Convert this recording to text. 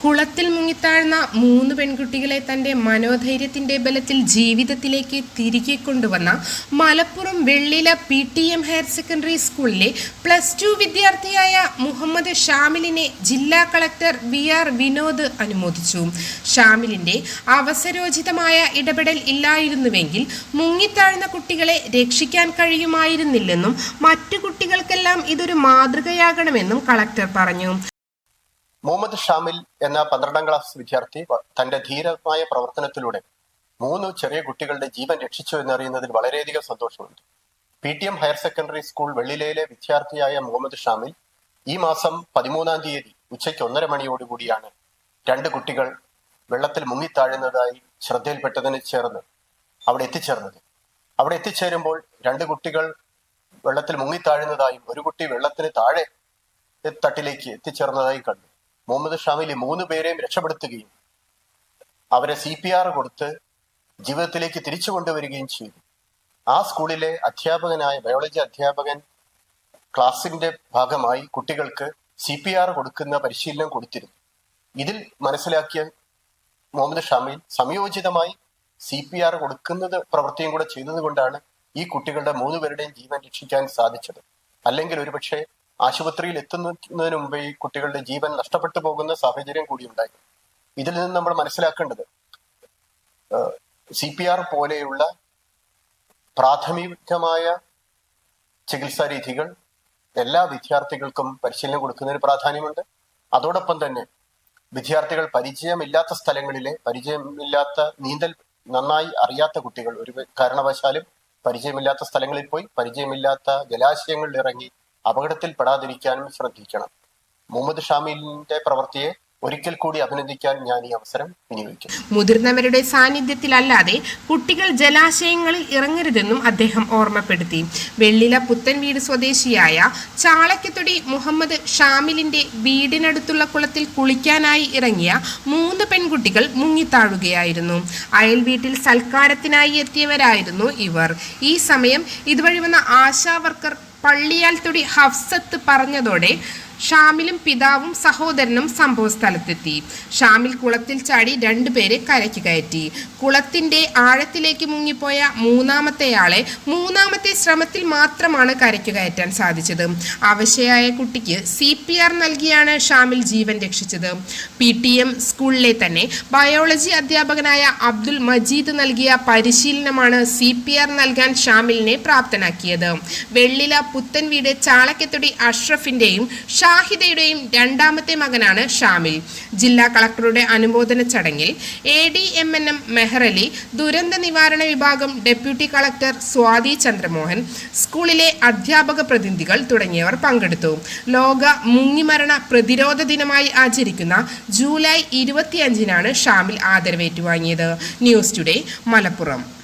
കുളത്തിൽ മുങ്ങിത്താഴ്ന്ന മൂന്ന് പെൺകുട്ടികളെ തന്റെ മനോധൈര്യത്തിന്റെ ബലത്തിൽ ജീവിതത്തിലേക്ക് തിരികെ കൊണ്ടുവന്ന Malappuram Vellila P T M higher secondary സ്കൂളിലെ പ്ലസ് ടു വിദ്യാർത്ഥിയായ മുഹമ്മദ് ഷാമിലിനെ ജില്ലാ കളക്ടർ വി ആർ വിനോദ് അനുമോദിച്ചു. ഷാമിലിന്റെ അവസരോചിതമായ ഇടപെടൽ ഇല്ലായിരുന്നുവെങ്കിൽ മുങ്ങിത്താഴ്ന്ന കുട്ടികളെ രക്ഷിക്കാൻ കഴിയുമായിരുന്നില്ലെന്നും മറ്റു കുട്ടികൾക്കെല്ലാം ഇതൊരു മാതൃകയാകണമെന്നും കളക്ടർ പറഞ്ഞു. മുഹമ്മദ് ഷാമിൽ എന്ന പന്ത്രണ്ടാം ക്ലാസ് വിദ്യാർത്ഥി തന്റെ ധീരമായ പ്രവർത്തനത്തിലൂടെ മൂന്ന് ചെറിയ കുട്ടികളുടെ ജീവൻ രക്ഷിച്ചു എന്നറിയുന്നതിൽ വളരെയധികം സന്തോഷമുണ്ട്. P T M higher secondary school വെള്ളിലയിലെ വിദ്യാർത്ഥിയായ മുഹമ്മദ് ഷാമിൽ ഈ മാസം പതിമൂന്നാം തീയതി ഉച്ചയ്ക്ക് ഒന്നര മണിയോടുകൂടിയാണ് രണ്ട് കുട്ടികൾ വെള്ളത്തിൽ മുങ്ങിത്താഴുന്നതായി ശ്രദ്ധയിൽപ്പെട്ടതിന് ചേർന്ന് അവിടെ എത്തിച്ചേർന്നത്. അവിടെ എത്തിച്ചേരുമ്പോൾ രണ്ട് കുട്ടികൾ വെള്ളത്തിൽ മുങ്ങിത്താഴുന്നതായും ഒരു കുട്ടി വെള്ളത്തിന് താഴെ തട്ടിലേക്ക് എത്തിച്ചേർന്നതായും കണ്ടു. മുഹമ്മദ് ഷാമിലി മൂന്ന് പേരെയും രക്ഷപ്പെടുത്തുകയും അവരെ സി പി ആർ കൊടുത്ത് ജീവിതത്തിലേക്ക് തിരിച്ചു കൊണ്ടുവരികയും ചെയ്തു. ആ സ്കൂളിലെ അധ്യാപകനായ ബയോളജി അധ്യാപകൻ ക്ലാസിന്റെ ഭാഗമായി കുട്ടികൾക്ക് സി പി ആർ കൊടുക്കുന്ന പരിശീലനം കൊടുത്തിരുന്നു. ഇതിൽ മനസ്സിലാക്കിയ മുഹമ്മദ് ഷാമിൽ സംയോജിതമായി സി പി ആർ കൊടുക്കുന്നത് പ്രവൃത്തിയും കൂടെ ചെയ്തത് കൊണ്ടാണ് ഈ കുട്ടികളുടെ മൂന്ന് പേരുടെയും ജീവൻ രക്ഷിക്കാൻ സാധിച്ചത്. അല്ലെങ്കിൽ ഒരുപക്ഷെ ആശുപത്രിയിൽ എത്തുന്നതിന് മുമ്പേ ഈ കുട്ടികളുടെ ജീവൻ നഷ്ടപ്പെട്ടു പോകുന്ന സാഹചര്യം കൂടി ഉണ്ടായി ഇതിൽ നിന്ന് നമ്മൾ മനസ്സിലാക്കേണ്ടത് സി പി ആർ പോലെയുള്ള പ്രാഥമികമായ ചികിത്സാ രീതികൾ എല്ലാ വിദ്യാർത്ഥികൾക്കും പരിശീലനം കൊടുക്കുന്നതിന് പ്രാധാന്യമുണ്ട്. അതോടൊപ്പം തന്നെ വിദ്യാർത്ഥികൾ പരിചയമില്ലാത്ത സ്ഥലങ്ങളിലെ പരിചയമില്ലാത്ത നീന്തൽ നന്നായി അറിയാത്ത കുട്ടികൾ ഒരു കാരണവശാലും പരിചയമില്ലാത്ത സ്ഥലങ്ങളിൽ പോയി പരിചയമില്ലാത്ത ജലാശയങ്ങളിൽ ഇറങ്ങി അപകടത്തിൽപ്പെടാതിരിക്കാനും ശ്രദ്ധിക്കണം. മുഹമ്മദ് ഷാമിലിന്റെ പ്രവൃത്തിയെ ഒരിക്കൽ കൂടി അഭിനന്ദിക്കാൻ ഞാൻ ഈ അവസരം വിനിയോഗിക്കും മുതിർന്നവരുടെ സാന്നിധ്യത്തിലല്ലാതെ കുട്ടികൾ ജലാശയങ്ങളിൽ ഇറങ്ങരുതെന്നും അദ്ദേഹം ഓർമ്മപ്പെടുത്തി. വെള്ളില പുത്തൻ വീട് സ്വദേശിയായ ചാളക്കത്തൊടി മുഹമ്മദ് ഷാമിലിന്റെ വീടിനടുത്തുള്ള കുളത്തിൽ കുളിക്കാനായി ഇറങ്ങിയ മൂന്ന് പെൺകുട്ടികൾ മുങ്ങിത്താഴുകയായിരുന്നു. അയൽ വീട്ടിൽ സൽക്കാരത്തിനായി എത്തിയവരായിരുന്നു ഇവർ. ഈ സമയം ഇതുവഴി വന്ന ആശാ വർക്കർ പള്ളിയാൽ തൊടി ഹഫ്സത്ത് പറഞ്ഞതോടെ ഷാമിലും പിതാവും സഹോദരനും സംഭവ സ്ഥലത്തെത്തി ഷാമിൽ കുളത്തിൽ ചാടി രണ്ടുപേരെ കരയ്ക്ക് കയറ്റി. കുളത്തിന്റെ ആഴത്തിലേക്ക് മുങ്ങിപ്പോയ മൂന്നാമത്തെയാളെ മൂന്നാമത്തെ ശ്രമത്തിൽ മാത്രമാണ് കരയ്ക്ക് കയറ്റാൻ സാധിച്ചത്. അവശയായ കുട്ടിക്ക് സി പി ആർ നൽകിയാണ് ഷാമിൽ ജീവൻ രക്ഷിച്ചത്. പി ടി എം സ്കൂളിലെ തന്നെ ബയോളജി അധ്യാപകനായ അബ്ദുൽ മജീദ് നൽകിയ പരിശീലനമാണ് സി പി ആർ നൽകാൻ ഷാമിലിനെ പ്രാപ്തനാക്കിയത്. വെള്ളില പുത്തൻ വീട് ചാളക്കത്തൊടി അഷ്റഫിന്റെയും ഷാഹിദയുടെയും രണ്ടാമത്തെ മകനാണ് ഷാമിൽ. ജില്ലാ കളക്ടറുടെ അനുമോദന ചടങ്ങിൽ A D M N M Mehrali ദുരന്ത നിവാരണ വിഭാഗം ഡെപ്യൂട്ടി കളക്ടർ സ്വാതി ചന്ദ്രമോഹൻ സ്കൂളിലെ അധ്യാപക പ്രതിനിധികൾ തുടങ്ങിയവർ പങ്കെടുത്തു. ലോക മുങ്ങിമരണ പ്രതിരോധ ദിനമായി ആചരിക്കുന്ന ജൂലൈ ഇരുപത്തിയഞ്ചിനാണ് ഷാമിൽ ആദരവേറ്റുവാങ്ങിയത്. News today Malappuram.